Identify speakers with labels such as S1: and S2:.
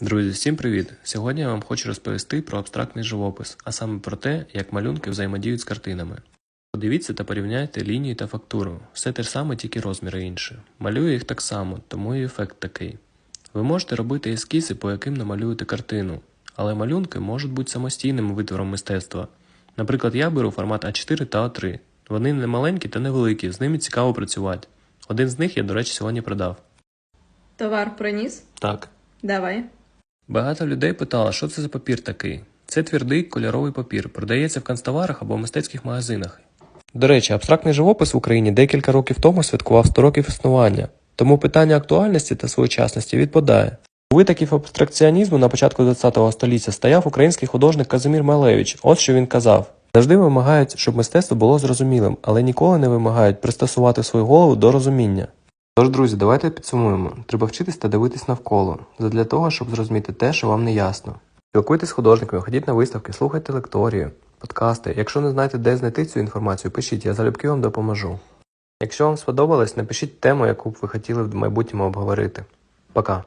S1: Друзі, всім привіт! Сьогодні я вам хочу розповісти про абстрактний живопис, а саме про те, як малюнки взаємодіють з картинами. Подивіться та порівняйте лінії та фактуру. Все те ж саме, тільки розміри інші. Малюю їх так само, тому і ефект такий. Ви можете робити ескізи, по яким намалюєте картину, але малюнки можуть бути самостійним витвором мистецтва. Наприклад, я беру формат А4 та А3. Вони не маленькі та невеликі, з ними цікаво працювати. Один з них я, до речі, сьогодні продав.
S2: Товар приніс?
S1: Так.
S2: Давай.
S1: Багато людей питало, що це за папір такий. Це твердий кольоровий папір, продається в канцтоварах або мистецьких магазинах. До речі, абстрактний живопис в Україні декілька років тому святкував 100 років існування, тому питання актуальності та своєчасності відпадає. У витоків абстракціонізму на початку ХХ століття стояв український художник Казимір Малевич. От що він казав: завжди вимагають, щоб мистецтво було зрозумілим, але ніколи не вимагають пристосувати свою голову до розуміння. Тож, друзі, давайте підсумуємо. Треба вчитись та дивитись навколо, задля того, щоб зрозуміти те, що вам не ясно. Спілкуйтесь з художниками, ходіть на виставки, слухайте лекторії, подкасти. Якщо не знаєте, де знайти цю інформацію, пишіть, я залюбки вам допоможу. Якщо вам сподобалось, напишіть тему, яку б ви хотіли в майбутньому обговорити. Пока.